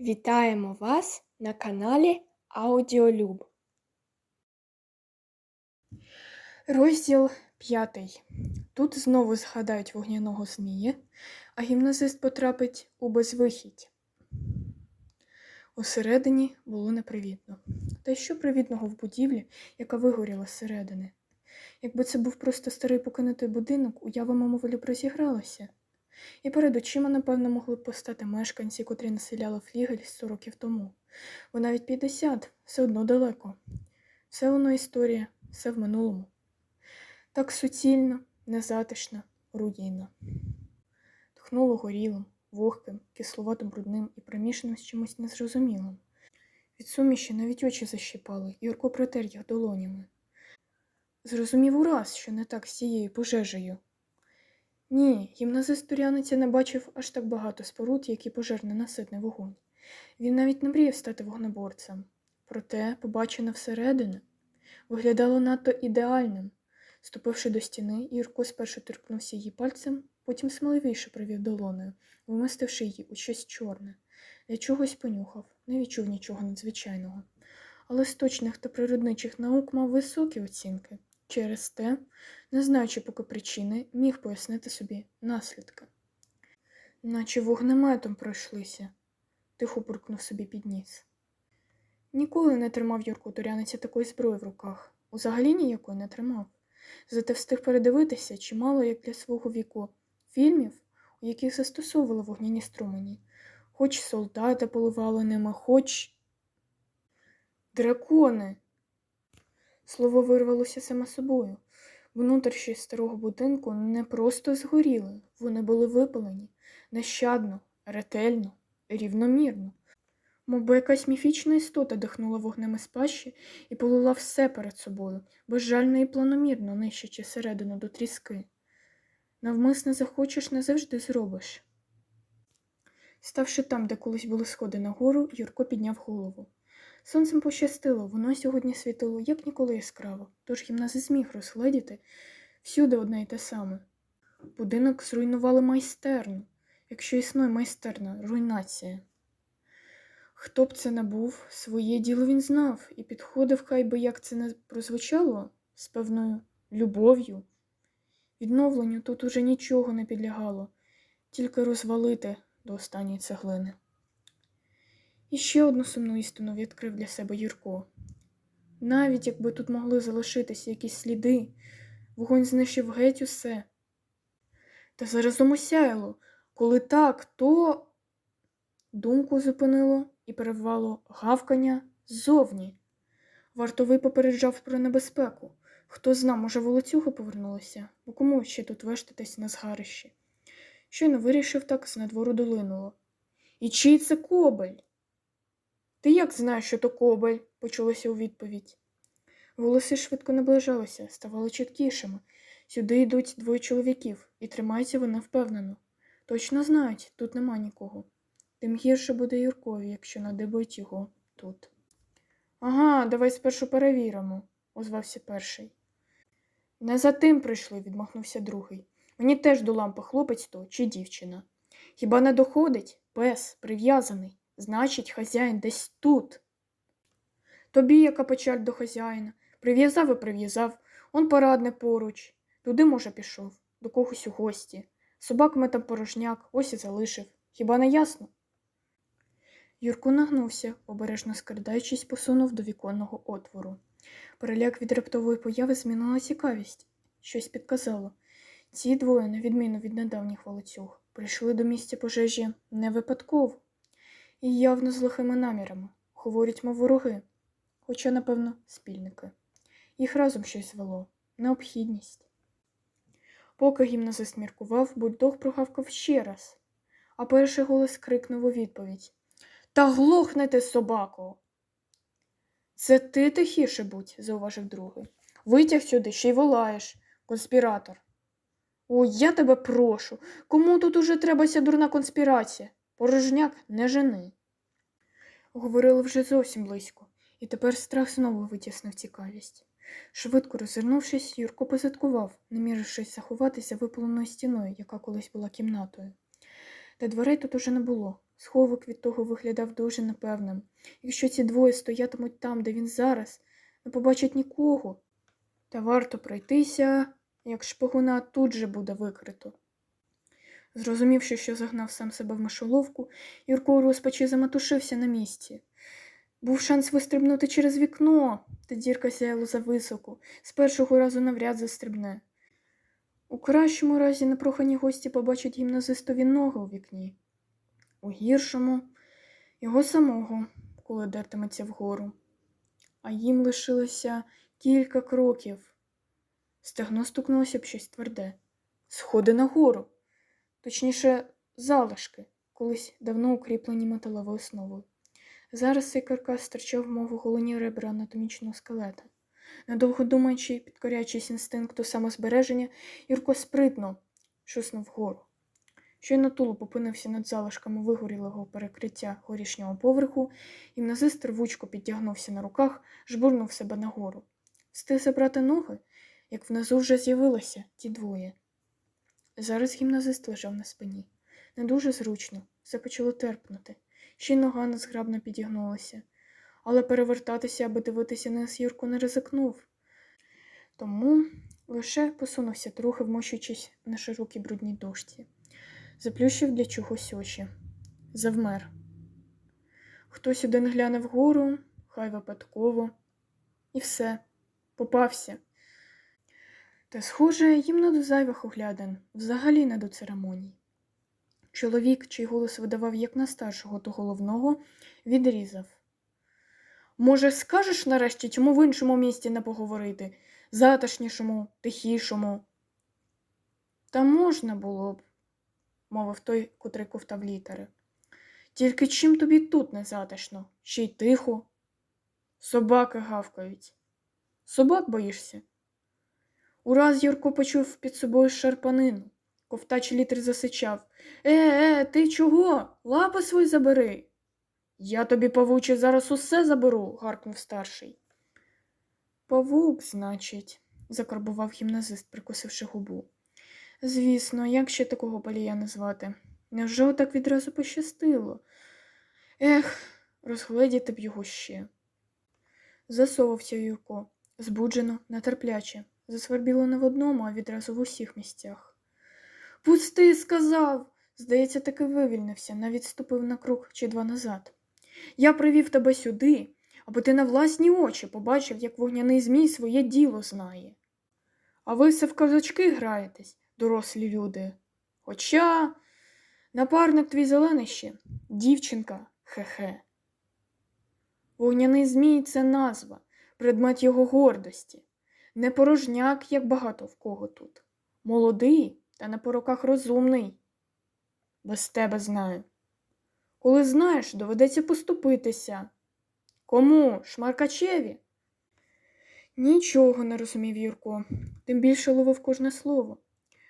Вітаємо вас на каналі Аудіолюб. Розділ п'ятий. Тут знову згадають вогняного змія, а гімназист потрапить у безвихідь. Усередині було непривітно. Та й що привітного в будівлі, яка вигоріла зсередини? Якби це був просто старий покинутий будинок, уява мимоволі б розігралася. І перед очима, напевно, могли б постати мешканці, котрі населяли флігель 100 років тому, бо навіть 50 все одно далеко. Все воно історія, все в минулому. Так суцільно, незатишна, руїна. Тхнуло горілим, вогким, кисловато брудним і примішаним з чимось незрозумілим. Від суміші навіть очі защипали, Юрко протер їх долонями. Зрозумів ураз, що не так з цією пожежею. Ні, гімназист Туряниця не бачив аж так багато споруд, які пожер ненаситний вогонь. Він навіть не мріяв стати вогнеборцем. Проте, побачене всередину, виглядало надто ідеальним. Ступивши до стіни, Юрко спершу торкнувся її пальцем, потім сміливіше провів долоною, вмистивши її у щось чорне. Для чогось понюхав, не відчув нічого надзвичайного. Але з точних та природничих наук мав високі оцінки. Через те, не знаючи поки причини, міг пояснити собі наслідки. Наче вогнеметом пройшлися, тихо буркнув собі під ніс. Ніколи не тримав Юрко Туряниця такої зброї в руках, узагалі ніякої не тримав. Зате встиг передивитися чимало, як для свого віку, фільмів, у яких застосовували вогняні струмені, хоч солдати поливали ними, хоч. Дракони. Слово вирвалося саме собою. Внутрішні старого будинку не просто згоріли, вони були випалені нещадно, ретельно, рівномірно. Мовби якась міфічна істота дихнула вогнем із пащі і полила все перед собою, безжально і планомірно нищачи середину до тріски. Навмисне захочеш, не завжди зробиш. Ставши там, де колись були сходи нагору, Юрко підняв голову. Сонцем пощастило, воно сьогодні світило як ніколи яскраво, тож гімназит зміг розгледіти всюди одне й те саме. Будинок зруйнували майстерно, якщо існує майстерна руйнація. Хто б це не був, своє діло він знав і підходив, хай би як це не прозвучало, з певною любов'ю. Відновленню тут уже нічого не підлягало, тільки розвалити до останньої цеглини. І ще одну сумну істину відкрив для себе Юрко. Навіть якби тут могли залишитися якісь сліди, вогонь знищив геть усе. Та заразом осяяло, коли так, то думку зупинило і перервало гавкання ззовні. Вартовий попереджав про небезпеку. Хто зна, може, волоцюга повернулася, бо кому ще тут вештатись на згарищі. Щойно вирішив так, з надвору долинуло. І чий це кобель? Ти як знаєш, що то кобель? почулося у відповідь. Голоси швидко наближалися, ставали чіткішими. Сюди йдуть двоє чоловіків, і тримаються вони впевнено. Точно знають, тут нема нікого. Тим гірше буде Юркові, якщо надибають його тут. Ага, давай спершу перевіримо, озвався перший. Не за тим прийшли, відмахнувся другий. Мені теж до лампи хлопець то чи дівчина. Хіба не доходить? Пес, прив'язаний. Значить, хазяїн десь тут. Тобі яка печаль до хазяїна. Прив'язав і прив'язав, он порадне поруч. Туди, може, пішов, до когось у гості. Собак метав порожняк, ось і залишив. Хіба не ясно? Юрко нагнувся, обережно скрадаючись, посунув до віконного отвору. Переляк від раптової появи змінила цікавість. Щось підказало. Ці двоє, на відміну від недавніх волоцюг, прийшли до місця пожежі не випадково і явно з лихими намірами, говорять, мов вороги, хоча, напевно, спільники. Їх разом щось звело необхідність. Поки гімназист міркував, бульдог прогавкав ще раз, а перший голос крикнув у відповідь Та глохнете, собако. Це ти тихіше будь, зауважив другий. Витяг сюди ще й волаєш, конспіратор. О, я тебе прошу. Кому тут уже треба ця дурна конспірація? Порожняк не жени. Говорили вже зовсім близько, і тепер страх знову витіснив цікавість. Швидко розвернувшись, Юрко позадкував, намірившись заховатися випаленою стіною, яка колись була кімнатою. Та дверей тут уже не було. Сховик від того виглядав дуже непевним. Якщо ці двоє стоятимуть там, де він зараз, не побачать нікого. Та варто пройтися, як шпигуна тут же буде викрито. Зрозумівши, що загнав сам себе в мишоловку, Юрко у розпачі заматушився на місці. Був шанс вистрибнути через вікно, та дірка сяяла зависоко, з першого разу навряд застрибне. У кращому разі непрохані гості побачать гімназистові ноги у вікні, у гіршому його самого, коли дертиметься вгору. А їм лишилося кілька кроків. Стегно стукнулося б щось тверде. Сходи нагору, точніше, залишки, колись давно укріплені металевою основою. Зараз цей каркас стирчав, мов голені ребра анатомічного скелета. Недовго думаючи, підкоряючись інстинкту самозбереження, Юрко спритно шуснув вгору. Щойно тулуб опинився над залишками вигорілого перекриття горішнього поверху, гімназист рвучко підтягнувся на руках, жбурнув себе нагору. Встиг забрати ноги, як внизу вже з'явилося ті двоє. Зараз гімназист лежав на спині. Не дуже зручно, все почало терпнути. Ще й нога незграбно підігнулася, але перевертатися, аби дивитися на Юрку не ризикнув. Тому лише посунувся трохи, вмощуючись на широкій брудній дошці. Заплющив для чогось очі. Завмер. Хтось один гляне вгору, хай випадково. І все, попався. Та, схоже, їм не до зайвих оглядин, взагалі не до церемоній. Чоловік, чий голос видавав як на старшого, то головного, відрізав. Може, скажеш нарешті, чому в іншому місті не поговорити? Затишнішому, тихішому. Та можна було б, мовив той, котрий ковтав літери. Тільки чим тобі тут не затишно, ще й тихо. Собаки гавкають. Собак боїшся? Ураз Юрко почув під собою шарпанину. Ковтач літр засичав. Е, е, ти чого? Лапи свої забери. Я тобі, павуче, зараз усе заберу, гаркнув старший. Павук, значить, закарбував гімназист, прикусивши губу. Звісно, як ще такого палія назвати? Невже так відразу пощастило? Ех, розгледіти б його ще. Засовався Юрко, збуджено, нетерпляче, засвербіло не в одному, а відразу в усіх місцях. Пусти, сказав. Здається, таки вивільнився, навіть ступив на крок чи два назад. Я привів тебе сюди, аби ти на власні очі побачив, як вогняний змій своє діло знає. А ви все в казочки граєтесь, дорослі люди. Хоча напарник твій зелений ще, дівчинка, хе-хе. Вогняний змій це назва, предмет його гордості, не порожняк, як багато в кого тут. Молодий та на по роках розумний. Без тебе знаю. Коли знаєш, доведеться поступитися. Кому? Шмаркачеві? Нічого не розумів Юрко, тим більше ловив кожне слово.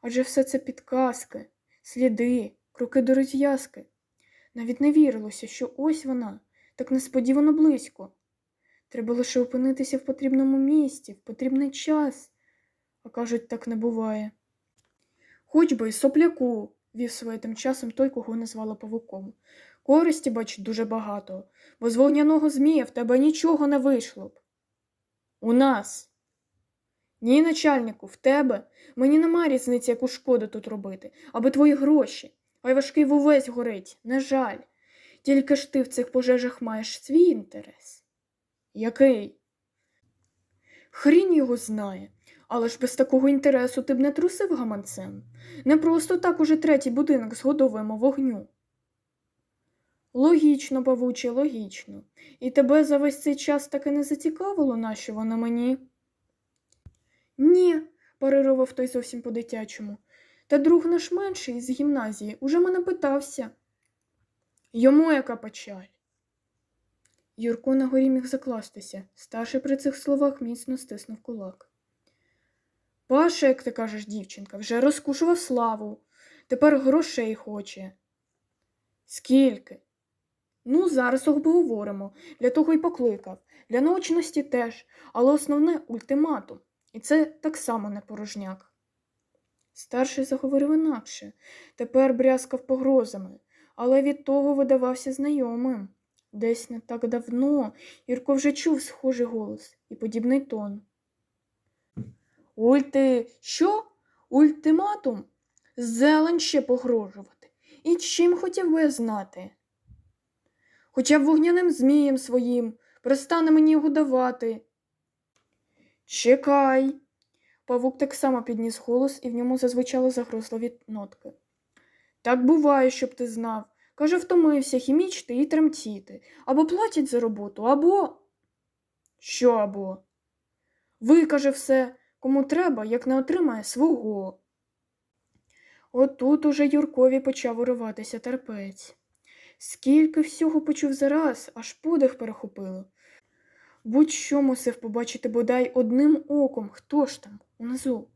Адже все це підказки, сліди, кроки до розв'язки. Навіть не вірилося, що ось вона, так несподівано близько. Треба лише опинитися в потрібному місці, в потрібний час. А кажуть, так не буває. Хоч би й сопляку, вів своє тим часом той, кого назвала павуком. Користі, бач, дуже багато, бо з вогняного змія в тебе нічого не вийшло б. У нас. Ні, начальнику, в тебе мені нема різниці, яку шкоду тут робити, аби твої гроші, а й важкий вувесь горить, не жаль. Тільки ж ти в цих пожежах маєш свій інтерес. Який? Хрінь його знає. Але ж без такого інтересу ти б не трусив гаманцем. Не просто так уже третій будинок згодовуємо вогню. Логічно, павуче, логічно. І тебе за весь цей час таки не зацікавило, нащо воно мені? Ні, парирував той зовсім по-дитячому. Та друг наш менший з гімназії уже мене питався. Йому яка печаль. Юрко на горі міг закластися. Старший при цих словах міцно стиснув кулак. Паша, як ти кажеш, дівчинка, вже розкушував славу. Тепер грошей хоче. Скільки? Ну, зараз обговоримо. Для того й покликав. Для наочності теж, але основне ультиматум. І це так само не порожняк. Старший заговорив інакше, тепер брязкав погрозами, але від того видавався знайомим. Десь не так давно Юрко вже чув схожий голос і подібний тон. Ульти, що? Ультиматум? Зелень ще погрожувати. І чим хотів би знати? Хоча б вогняним змієм своїм, перестане мені його давати. Чекай. Павук так само підніс голос, і в ньому зазвучали загрозливі нотки. Так буває, щоб ти знав. Каже, втомився хімічити і тремтіти. Або платять за роботу, або. Що або? Викаже все, кому треба, як не отримає свого. Отут уже Юркові почав уриватися терпець. Скільки всього почув зараз, аж подих перехопило. Будь-що мусив побачити бодай одним оком, хто ж там, унизу.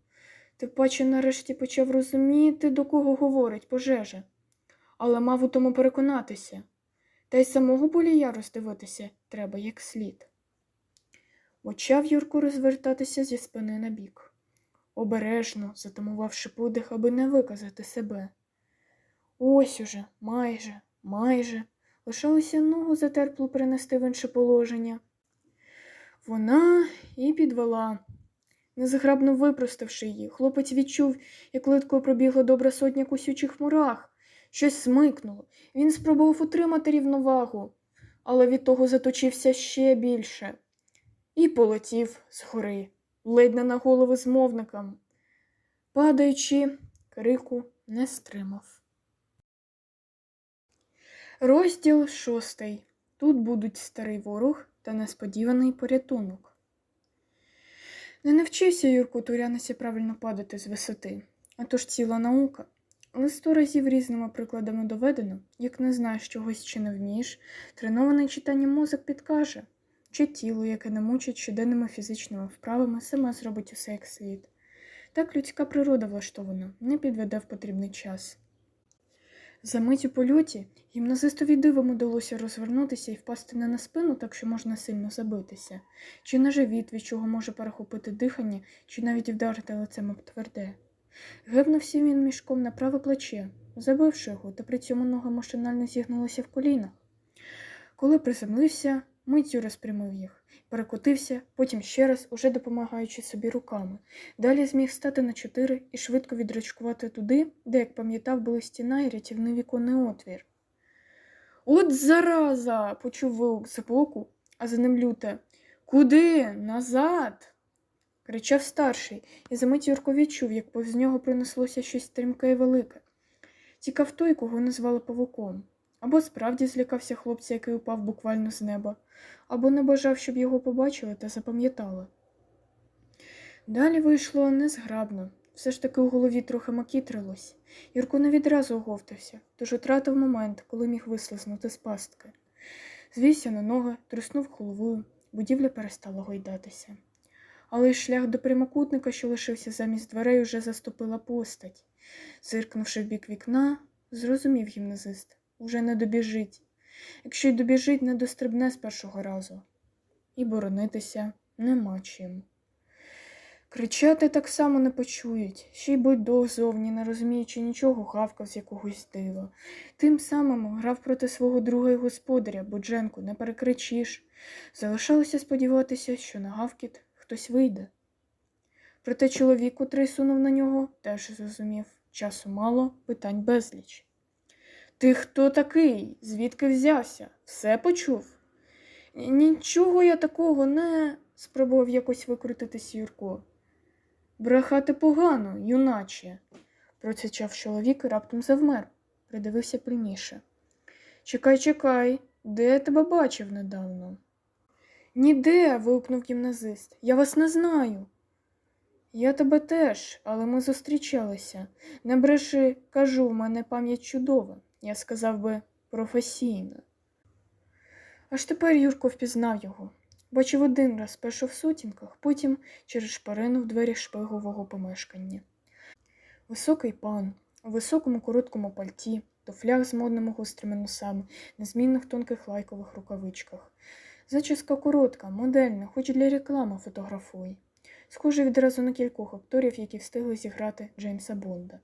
Тим паче нарешті почав розуміти, до кого говорить пожежа, але мав у тому переконатися. Та й самого болія роздивитися треба як слід. Почав Юрку розвертатися зі спини на бік, обережно затамувавши подих, аби не виказати себе. Ось уже, майже, майже, лишалося ногу затерпло перенести в інше положення. Вона і підвела. Незграбно випроставши її, хлопець відчув, як литкою пробігла добра сотня кусючих мурах. Щось смикнуло. Він спробував утримати рівновагу, але від того заточився ще більше і полетів згори, ледь не на голову змовникам. Падаючи, крику не стримав. Розділ шостий. Тут будуть старий ворог та несподіваний порятунок. Не навчився Юрку Турянися правильно падати з висоти, а то ж ціла наука. Але сто разів різними прикладами доведено, як не знаєш чогось чи не вмієш, тренований читанням мозок підкаже, чи тіло, яке не мучить щоденними фізичними вправами, саме зробить усе як слід. Так людська природа влаштована, не підведе в потрібний час. За мить у польоті гімназистові дивом удалося розвернутися і впасти не на спину, так що можна сильно забитися, чи на живіт, від чого може перехопити дихання, чи навіть вдарити лицем об тверде. Гевнувся він мішком на праве плече, забивши його, та при цьому ноги машинально зігнулися в колінах. Коли приземлився, миттю розпрямив їх, перекотився, потім ще раз, уже допомагаючи собі руками. Далі зміг стати на чотири і швидко відрачкувати туди, де, як пам'ятав, були стіна і рятівний віконний отвір. От зараза! почув вигук збоку, а за ним люте. Куди? Назад? Кричав старший, і за мить Юрко відчув, як повз нього принеслося щось стрімке і велике. Тікав той, кого назвали павуком. Або справді злякався хлопця, який упав буквально з неба, або не бажав, щоб його побачили та запам'ятали. Далі вийшло незграбно, все ж таки у голові трохи макітрилось. Юрко не відразу оговтався, тож втратив момент, коли міг вислизнути з пастки. Звівся на ноги, труснув головою, будівля перестала гойдатися. Але шлях до прямокутника, що лишився замість дверей, уже заступила постать. Зиркнувши в бік вікна, зрозумів гімназист уже не добіжить. Якщо й добіжить, не дострибне з першого разу. І боронитися нема чим. Кричати так само не почують, ще й будь зовні, не розуміючи нічого, гавкав з якогось дива. Тим самим грав проти свого друга й господаря, Бодженку, не перекричиш. Залишалося сподіватися, що на гавкіт хтось вийде. Проте чоловік, котрий сунув на нього, теж зрозумів часу мало, питань безліч. Ти хто такий? Звідки взявся? Все почув? Нічого я такого не, спробував якось викрутитись Юрко. Брехати погано, юначе, процячав чоловік і раптом завмер, придивився пильніше. Чекай, чекай, де я тебе бачив недавно? Ніде. вигукнув гімназист. Я вас не знаю. Я тебе теж, але ми зустрічалися. Не бреши, кажу, в мене пам'ять чудова. Я сказав би професійна. Аж тепер Юрко впізнав його. Бачив один раз спершу в сутінках, потім через шпарину в двері шпигового помешкання. Високий пан, у високому короткому пальті, туфлях з модними гострими носами, незмінних тонких лайкових рукавичках. Зачіска коротка, модельна, хоч для реклами фотографуй. Схоже відразу на кількох акторів, які встигли зіграти Джеймса Бонда.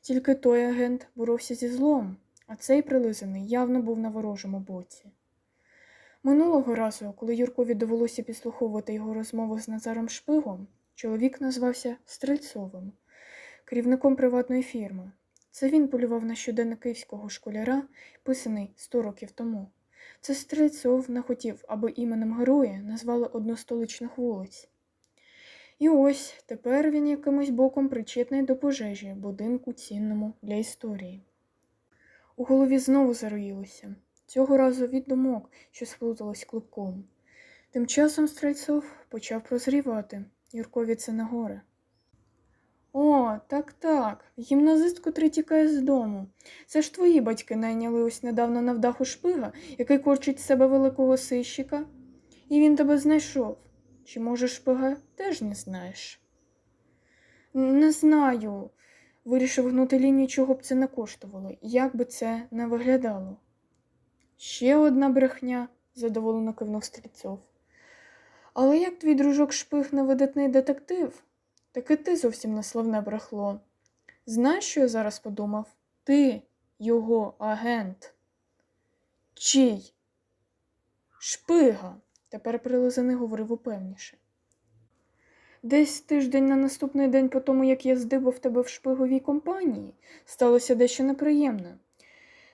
Тільки той агент боровся зі злом, а цей прилизаний явно був на ворожому боці. Минулого разу, коли Юркові довелося підслуховувати його розмову з Назаром Шпигом, чоловік назвався Стрельцовим, керівником приватної фірми. Це він полював на щоденник київського школяра, писаний 100 років тому. Це Стрельцов не хотів, аби іменем героя назвали одну столичних вулиць. І ось тепер він якимось боком причетний до пожежі будинку цінному для історії. У голові знову зароїлося, цього разу від думок, що сплутались клубком. Тим часом Стрельцов почав прозрівати Юркові це на горе. О, так так, гімназист, котрий тікає з дому. Це ж твої батьки найняли ось недавно на вдаху шпига, який корчить з себе великого сищика. І він тебе знайшов. Чи, може, шпига теж не знаєш? Не знаю. Вирішив гнути лінію, чого б це не коштувало, як би це не виглядало. Ще одна брехня, задоволено кивнув Стрільцов. Але як твій дружок шпиг невидатний детектив, так і ти зовсім не славне брехло. Знаєш, що я зараз подумав? Ти його агент. Чий? Шпига. Тепер прилизаний говорив упевніше. Десь тиждень на наступний день по тому, як я здибав тебе в шпиговій компанії, сталося дещо неприємне.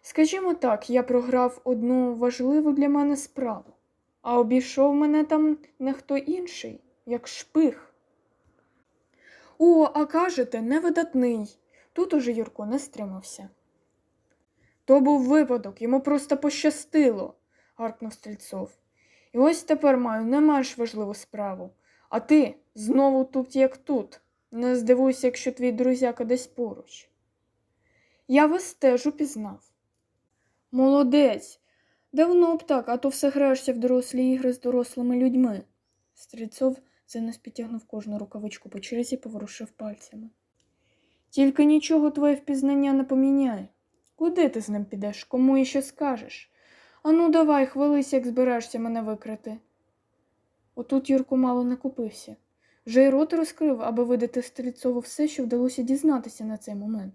Скажімо так, я програв одну важливу для мене справу, а обійшов мене там не хто інший, як шпиг. О, а кажете, невидатний. Тут уже Юрко не стримався. То був випадок, йому просто пощастило, гаркнув Стрільцов. І ось тепер маю не менш важливу справу. А ти знову тут, як тут. Не здивуйся, якщо твій друзяка десь поруч. Я вас теж упізнав. Молодець. Давно б так, а то все граєшся в дорослі ігри з дорослими людьми. Стрільцов занес підтягнув кожну рукавичку по черзі, поворушив пальцями. Тільки нічого твоє впізнання не поміняє. Куди ти з ним підеш? Кому іще скажеш? Ану, давай, хвились, як збираєшся мене викрити. Отут Юрко мало не купився. Вже й рот розкрив, аби видати Стрільцову все, що вдалося дізнатися на цей момент.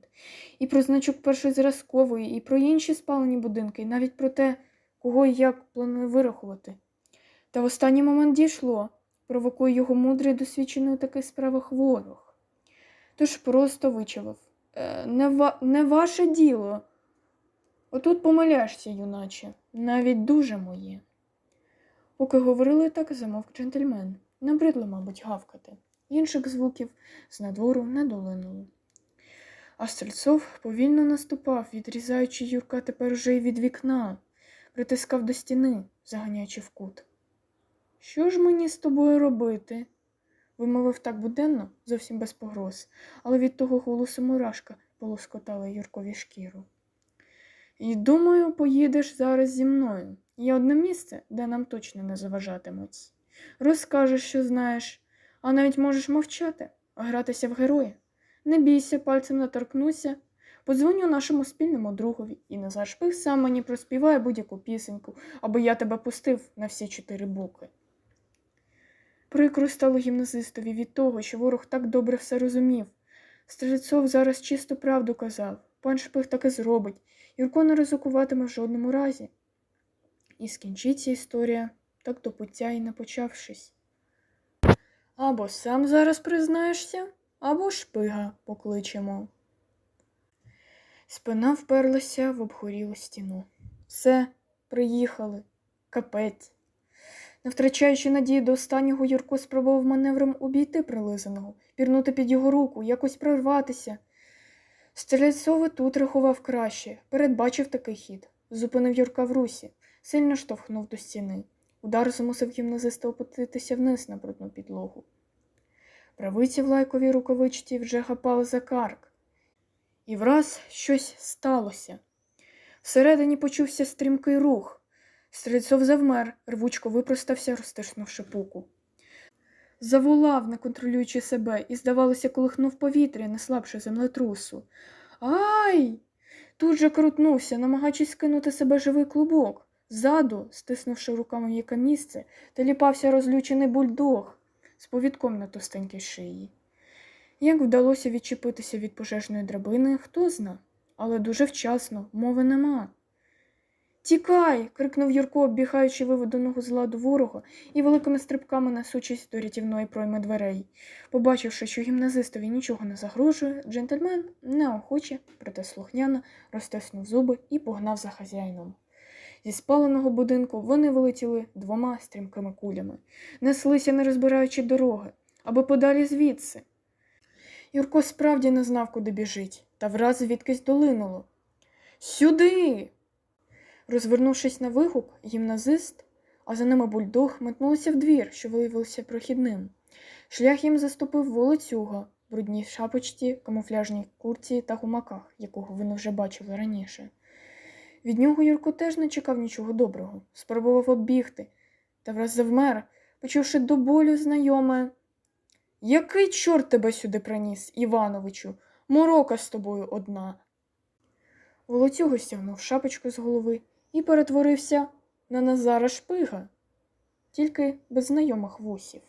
І про значок першої зразкової, і про інші спалені будинки, і навіть про те, кого і як планує вирахувати. Та в останній момент дійшло, провокує його мудрий досвідчений у таких справах ворог. Тож просто вичавив е, не, ва- не ваше діло. Отут помиляєшся, юначе, навіть дуже моє. Поки говорили так, замовк джентльмен. Набридло, мабуть, гавкати. Інших звуків з надвору не долинуло. А Стрельцов повільно наступав, відрізаючи Юрка тепер уже й від вікна, притискав до стіни, заганяючи в кут. Що ж мені з тобою робити? вимовив так буденно, зовсім без погроз, але від того голосу мурашка полоскотала Юркові шкіру. І думаю, поїдеш зараз зі мною. Є одне місце, де нам точно не заважатимуть. Розкажеш, що знаєш, а навіть можеш мовчати, а гратися в героя. Не бійся, пальцем не торкнуся. Подзвоню нашому спільному другові, і Назар Шпих сам мені проспіває будь-яку пісеньку, аби я тебе пустив на всі чотири боки. Прикро стало гімназистові від того, що ворог так добре все розумів. Стрельцов зараз чисту правду казав. Пан Шпих таки зробить. Юрко не ризикуватиме в жодному разі. І скінчиться історія так до пуття і не почавшись. Або сам зараз признаєшся, або шпига покличемо. Спина вперлася в обгорілу стіну. Все, приїхали. Капець. Не втрачаючи надії до останнього, Юрко спробував маневром обійти прилизаного, пірнути під його руку, якось прорватися. Стрільцов тут рахував краще, передбачив такий хід, зупинив Юрка в русі, сильно штовхнув до стіни. Удар змусив гімназиста опуститися вниз на брудну підлогу. Правиці в лайковій рукавичці вже хапали за карк. І враз щось сталося. Всередині почувся стрімкий рух. Стрільцов завмер, рвучко випростався, розтиснувши пуку. Заволав, не контролюючи себе, і, здавалося, колихнув повітря, не слабше землетрусу. Ай! Тут же крутнувся, намагаючись скинути себе живий клубок. Ззаду, стиснувши руками яке місце, теліпався розлючений бульдог з повідком на товстенькій шиї. Як вдалося відчепитися від пожежної драбини, хто зна. але дуже вчасно, мови нема. Тікай. крикнув Юрко, оббігаючи виведеного з ладу ворога і великими стрибками несучись до рятівної пройми дверей. Побачивши, що гімназистові нічого не загрожує, джентльмен неохоче, проте слухняно розтиснув зуби і погнав за хазяїном. Зі спаленого будинку вони вилетіли двома стрімкими кулями, неслися, не розбираючи дороги, аби подалі звідси. Юрко справді не знав, куди біжить, та враз звідкись долинуло. Сюди. Розвернувшись на вигук, гімназист, а за ними бульдог, метнулися в двір, що виявився прохідним. Шлях їм заступив волоцюга, в брудній шапочці, камуфляжній курці та гумаках, якого вони вже бачили раніше. Від нього Юрко теж не чекав нічого доброго, спробував оббігти, та враз завмер, почувши до болю знайоме. Який чорт тебе сюди приніс, Івановичу? Морока з тобою одна. Волоцюга стягнув шапочку з голови і перетворився на Назара Шпига, тільки без знайомих вусів.